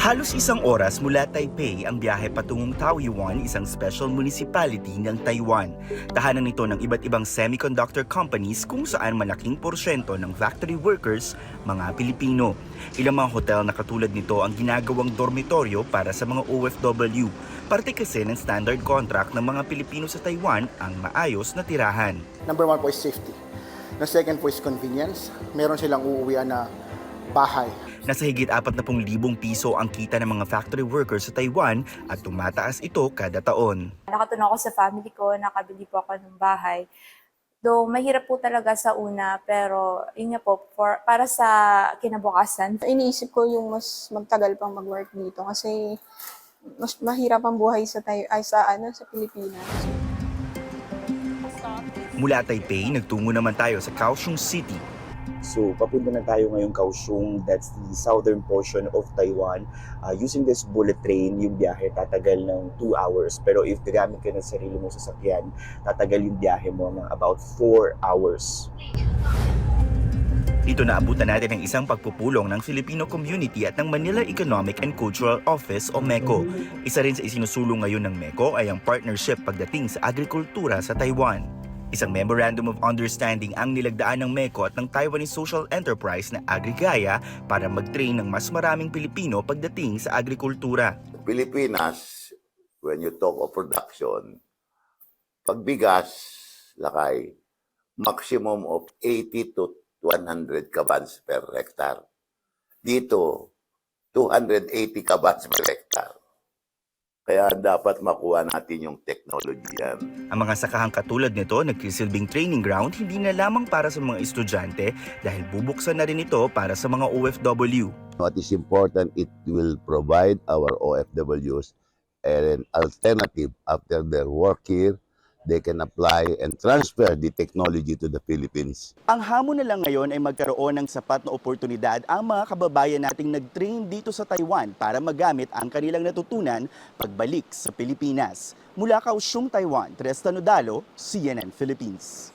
Halos isang oras mula Taipei ang biyahe patungong Taoyuan, isang special municipality ng Taiwan. Tahanan nito ng iba't ibang semiconductor companies kung saan malaking porsyento ng factory workers mga Pilipino. Ilang mga hotel na katulad nito ang ginagawang dormitoryo para sa mga OFW. Parte kasi ng standard contract ng mga Pilipino sa Taiwan ang maayos na tirahan. Number one po is safety. The second po is convenience. Meron silang uuwian na bahay. Nasa higit 40,000 piso ang kita ng mga factory workers sa Taiwan at tumataas ito kada taon. Nakatulong ako sa family ko, nakabili po ako ng bahay. Though mahirap po talaga sa una, pero yun nga po, for, para sa kinabukasan, Iniisip ko yung mas magtagal pang mag-work dito kasi mas mahirap ang buhay sa tayo ay sa ano sa Pilipinas. Mula Taipei, nagtungo naman tayo sa Kaohsiung City. So, papunta na tayo ngayong Kaohsiung, that's the southern portion of Taiwan. Uh, using this bullet train, yung biyahe tatagal ng 2 hours. Pero if gagamit ka ng sarili mong sasakyan, tatagal yung biyahe mo ng about 4 hours. Dito naabutan natin ang isang pagpupulong ng Filipino community at ng Manila Economic and Cultural Office o MECO. Isa rin sa isinusulong ngayon ng MECO ay ang partnership pagdating sa agrikultura sa Taiwan. Isang Memorandum of Understanding ang nilagdaan ng MECO at ng Taiwanese Social Enterprise na Agrigaya para mag-train ng mas maraming Pilipino pagdating sa agrikultura. Pilipinas, when you talk of production, pagbigas, lakay, maximum of 80 to 100 kabans per hectare. Dito, 280 kabans per hectare. Kaya dapat makuha natin yung technology yan. Ang mga sakahang katulad nito nagsisilbing training ground hindi na lamang para sa mga estudyante dahil bubuksan na rin ito para sa mga OFW. What is important, it will provide our OFWs an alternative after their work here. They can apply and transfer the technology to the Philippines. Ang hamon na lang ngayon ay magkaroon ng sapat na oportunidad ang mga kababayan nating nag-train dito sa Taiwan para magamit ang kanilang natutunan pagbalik sa Pilipinas. Mula Kaohsiung, Taiwan, Trestan Nodalo, CNN Philippines.